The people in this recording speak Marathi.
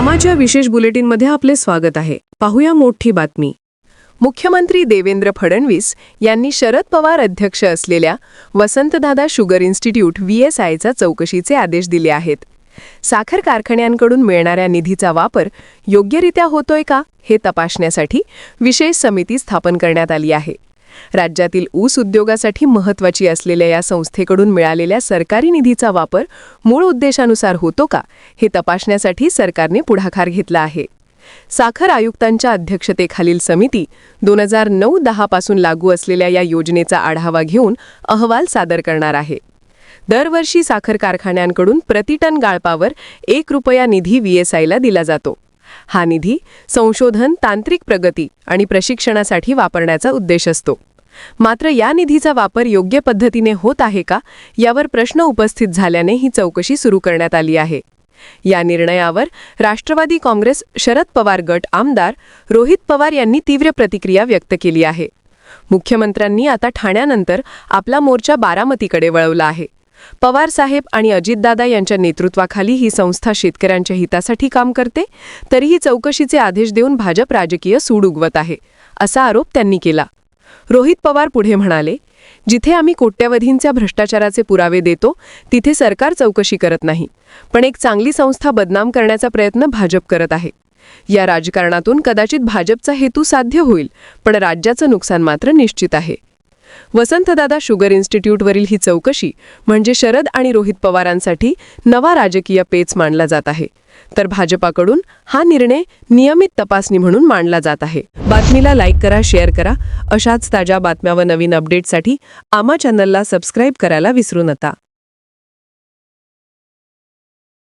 आमाच्या विशेष बुलेटिनमध्ये आपले स्वागत आहे. पाहूया मोठी बातमी. मुख्यमंत्री देवेंद्र फडणवीस यांनी शरद पवार अध्यक्ष असलेल्या Vasantdada sugar institute V S आयचा चौकशीचे आदेश दिले आहेत. साखर कारखान्यांकडून मिळणाऱ्या निधीचा वापर योग्यरित्या होतोय का हे तपासण्यासाठी विशेष समिती स्थापन करण्यात आली आहे. राज्यातील ऊस उद्योगासाठी महत्त्वाची असलेल्या या संस्थेकडून मिळालेल्या सरकारी निधीचा वापर मूळ उद्देशानुसार होतो का हे तपासण्यासाठी सरकारने पुढाकार घेतला आहे. साखर आयुक्तांच्या अध्यक्षतेखालील समिती दोन हजार नऊ दहा पासून लागू असलेल्या या योजनेचा आढावा घेऊन अहवाल सादर करणार आहे. दरवर्षी साखर कारखान्यांकडून प्रतिटन गाळपावर एक रुपया निधी व्हीएसआयला दिला जातो. हा निधी संशोधन तांत्रिक प्रगती आणि प्रशिक्षणासाठी वापरण्याचा उद्देश असतो. मात्र या निधीचा वापर योग्य पद्धतीने होत आहे का यावर प्रश्न उपस्थित झाल्याने ही चौकशी सुरू करण्यात आली आहे. या निर्णयावर राष्ट्रवादी काँग्रेस शरद पवार गट आमदार रोहित पवार यांनी तीव्र प्रतिक्रिया व्यक्त केली आहे. मुख्यमंत्र्यांनी आता ठाण्यानंतर आपला मोर्चा बारामतीकडे वळवला आहे. पवार साहेब आणि अजितदादा यांच्या नेतृत्वाखाली ही संस्था शेतकऱ्यांच्या हितासाठी काम करते तरीही चौकशीचे आदेश देऊन भाजप राजकीय सूड उगवत आहे असा आरोप त्यांनी केला. रोहित पवार पुढे म्हणाले जिथे आम्ही कोट्यवधींच्या भ्रष्टाचाराचे पुरावे देतो तिथे सरकार चौकशी करत नाही. पण एक चांगली संस्था बदनाम करण्याचा प्रयत्न भाजप करत आहे. या राजकारणातून कदाचित भाजपचा हेतू साध्य होईल पण राज्याचं नुकसान मात्र निश्चित आहे. वसंतदादा शुगर इन्स्टिट्यूटवरील ही चौकशी म्हणजे शरद आणि रोहित पवारांसाठी नवा राजकीय पेच मानला जात आहे. तर भाजपाकडून हा निर्णय नियमित तपासणी म्हणून मानला जात आहे. बातमीला लाईक करा शेअर करा. अशाच ताज्या बातम्या व नवीन अपडेटसाठी आमा चॅनलला सबस्क्राईब करायला विसरू नका.